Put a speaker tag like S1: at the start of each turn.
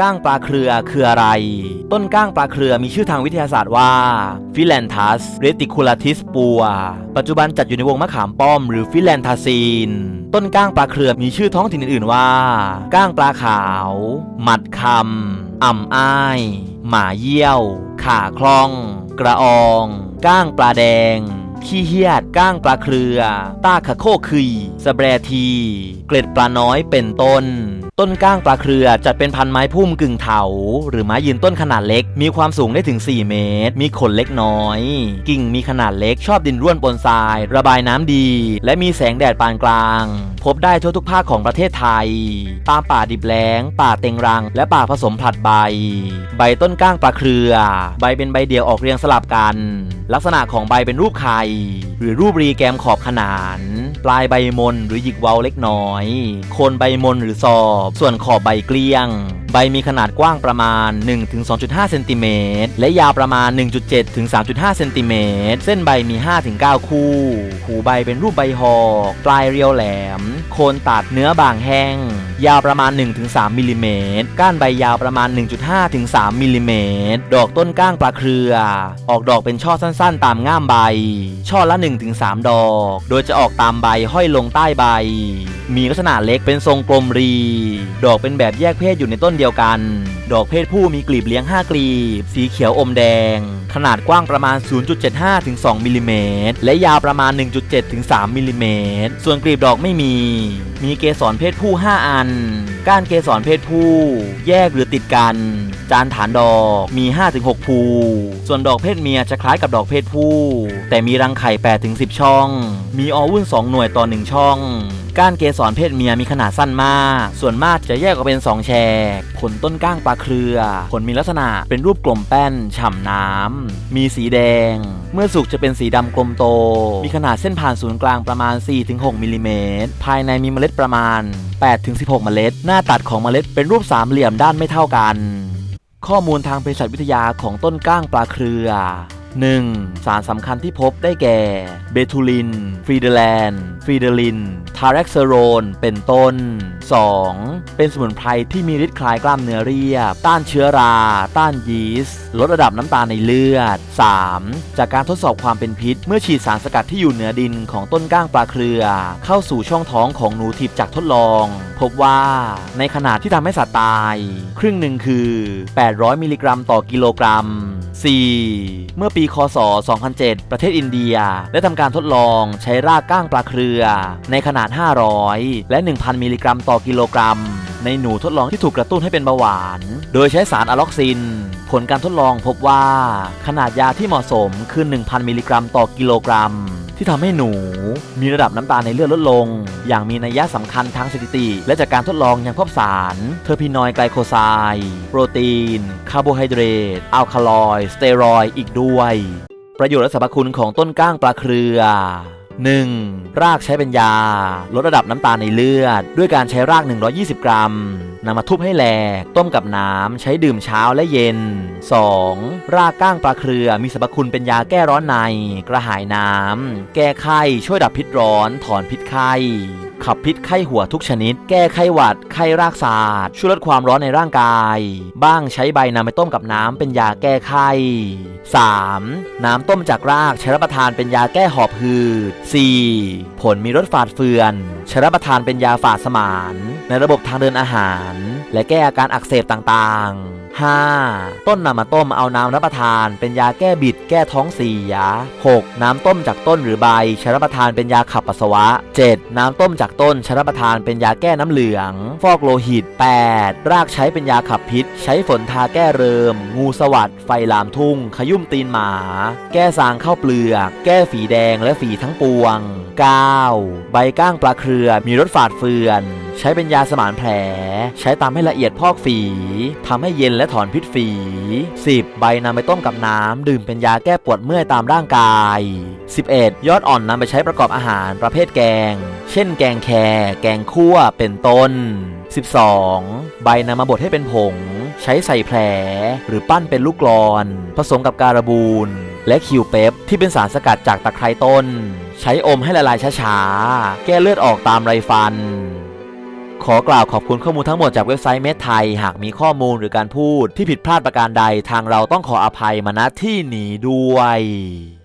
S1: ก้างปลาเครือคืออะไร ต้นก้างปลาเครือมีชื่อทางวิทยาศาสตร์ว่าฟิแลนทัสเรติคูลาทิสปัวปัจจุบันจัดอยู่ในวงมะขามป้อมหรือฟิแลนทาซีน ต้นก้างปลาเครือมีชื่อท้องถิ่นอื่นๆว่า ก้างปลาขาว หมัดคำอ่ำอ้าย หมาเยี่ยว ขาคล่อง กระออง ก้างปลาแดงขี้เฮียดก้างปลาเครือ ต้าขะโคคืยสแบรที เกล็ดปลาน้อยเป็นต้น ต้นก้างปลาเครือจัดเป็นพันไม้พุ่มกึ่งเถา หรือไม้ยืนต้นขนาดเล็ก มีความสูงได้ถึง 4 เมตร มีขนเล็กน้อย กิ่งมีขนาดเล็กชอบดินร่วนปนทราย ระบายน้ำดี และมีแสงแดดปานกลาง พบได้ทั่วทุกภาคของประเทศไทย ตามป่าดิบแล้ง ป่าเต็งรัง และป่าผสมผลัดใบ ใบต้นก้างปลาเครือ ใบเป็นใบเดี่ยวออกเรียงสลับกัน ลักษณะของใบเป็นรูปไข่หรือรูปรีแกมขอบขนาน ปลายใบมนหรือหยิกเว้าเล็กน้อย โคนใบมนหรือซอบส่วนขอบใบเกลี้ยง ใบมีขนาดกว้างประมาณ 1-2.5เซนติเมตรและยาวประมาณ 1.7-3.5เซนติเมตรเส้นใบมี 5-9 คู่ หูใบเป็นรูปใบหอก ปลายเรียวแหลม โคนตัดเนื้อบางแห้ง ยาวประมาณ 1-3มิลลิเมตร ก้านใบยาวประมาณ 1.5-3มิลลิเมตร ดอกต้นก้างปลาเครือ ออกดอกเป็นช่อสั้นๆ ตามง่ามใบ ช่อละ 1-3 ดอก โดยจะออกตามใบห้อยลงใต้ใบ มีลักษณะเล็กเป็นทรงกลมรี ดอกเป็นแบบแยกเพศอยู่ในต้นเดียวกัน ดอกเพศผู้มีกลีบเลี้ยง 5 กลีบ สีเขียวอมแดง ขนาดกว้างประมาณ 0.75ถึง2มิลลิเมตร และยาวประมาณ 1.7ถึง3มิลลิเมตร ส่วนกลีบดอกไม่มี มีเกสรเพศผู้ 5 อันก้านเกสรเพศผู้ แยกหรือติดกัน จานฐานดอกมี 5-6 ภู ส่วนดอกเพศเมียจะคล้ายกับดอกเพศผู้ แต่มีรังไข่ 8-10 ช่อง มีอวุ่น 2 หน่วยต่อ 1 ช่อง ก้านเกสรเพศเมียมีขนาดสั้นมาก ส่วนมากจะแยกออกเป็น 2 แฉก ผลต้นก้างปลาเครือ ผลมีลักษณะเป็นรูปกลมแป้น ฉ่ำน้ำ มีสีแดง เมื่อสุกจะเป็นสีดำกลมโต มีขนาดเส้นผ่านศูนย์กลางประมาณ 4-6มิลลิเมตร ภายในมีเมล็ดประมาณ 8-16 เมล็ด หน้าตัดของเมล็ดเป็นรูปสามเหลี่ยมด้านไม่เท่ากัน ข้อมูลทางเภสัชวิทยาของต้นก้างปลาเครือ 1. สารสำคัญที่พบได้แก่ เบทูลิน ฟรีเดแลนฟรีเดลิน ทาร็กเซโรน เป็นต้น 2. เป็นสมุนไพรที่มีฤทธิ์คลายกล้ามเนื้อเรียบ ต้านเชื้อรา ต้านยีสต์ ลดระดับน้ำตาลในเลือด 3. จากการทดสอบความเป็นพิษ เมื่อฉีดสารสกัดที่อยู่เหนือดินของต้นก้างปลาเครือ เข้าสู่ช่องท้องของหนูทิพย์จากทดลอง พบว่าในขนาดที่ทำให้สัตว์ตาย ครึ่งหนึ่งคือ 800 มิลลิกรัมต่อกิโลกรัม 4. เมื่อปีคศ 2007 ประเทศอินเดีย ได้ทำการทดลองใช้รากก้างปลาเครือ ในขนาด 500 และ 1,000 มิลลิกรัมต่อกิโลกรัม ในหนูทดลองที่ถูกกระตุ้นให้เป็นเบาหวาน โดยใช้สารอะล็อกซิน ผลการทดลองพบว่า ขนาดยาที่เหมาะสมคือ 1,000 มิลลิกรัมต่อกิโลกรัม ที่ทำให้หนู มีระดับน้ำตาลในเลือดลดลง อย่างมีนัยยะสำคัญทางสถิติ และจากการทดลองยังพบสารเทอร์พินอยไกลโคไซด์โปรตีน คาร์โบไฮเดรตอัลคาลอยด์สเตียรอยด์อีกด้วย ประโยชน์และสรรพคุณของต้นก้างปลาเครือ 1. รากใช้เป็นยา ลดระดับน้ำตาลในเลือด ด้วยการใช้ราก 120 กรัมนำมาทุบให้แหลก ต้มกับน้ำใช้ดื่มเช้าและเย็น 2. รากก้างปลาเครือมีสรรพคุณเป็นยาแก้ร้อนใน กระหายน้ำแก้ไข้ช่วยดับพิษร้อน ถอนพิษไข้ ขับพิษไข้หัวทุกชนิด แก้ไข้หวัด ไข้รากศาสตร์ช่วยลดความร้อนในร่างกาย บ้างใช้ใบนำไปต้มกับน้ำเป็นยาแก้ไข้ 3. น้ำต้มจากรากใช้รับประทานเป็นยาแก้หอบหืด 4. ผลมีรสฝาดเฟือนใช้รับประทานเป็นยาฝาดสมาน ในระบบทางเดินอาหาร และแก้อาการอักเสบต่างๆ 5. ต้นนำมาต้มเอาน้ำรับประทาน เป็นยาแก้บิด แก้ท้องเสีย 6. น้ำต้มจากต้นหรือใบใช้รับประทานเป็นยาขับปัสสาวะ 7. น้ำต้มจากต้นใช้รับประทานเป็นยาแก้น้ำเหลือง ฟอกโลหิต 8. รากใช้เป็นยาขับพิษ ใช้ฝนทาแก้เริม งูสวัสด์ไฟลามทุ่ง ขยุ่มตีนหมา แก้สางเข้าเปลือก แก้ฝีแดงและฝีทั้งปวง 9. ใบก้างปลาเครือมีรสฝาดเฟือน ใช้เป็นยาสมานแผล ใช้ตามให้ละเอียดพอกฝีทำให้เย็นและถอนพิษฝี 10. ใบนำไปต้มกับน้ำดื่มเป็นยาแก้ปวดเมื่อยตามร่างกาย 11. ยอดอ่อนนำไปใช้ประกอบอาหารประเภทแกง เช่นแกงแคแกงคั่วเป็นต้น 12. ใบนำมาบดให้เป็นผง ใช้ใส่แผล หรือปั้นเป็นลูกกลอน ผสมกับการบูนและคิวเปปที่เป็นสารสกัดจากตะไคร้ต้น ใช้อมให้ละลายช้าๆ แก้เลือดออกตามไรฟัน ขอกล่าวขอบคุณข้อมูลทั้งหมดจากเว็บไซต์เมทไทย หากมีข้อมูลหรือการพูดที่ผิดพลาดประการใดทางเราต้องขออภัยมาณที่นี้ด้วย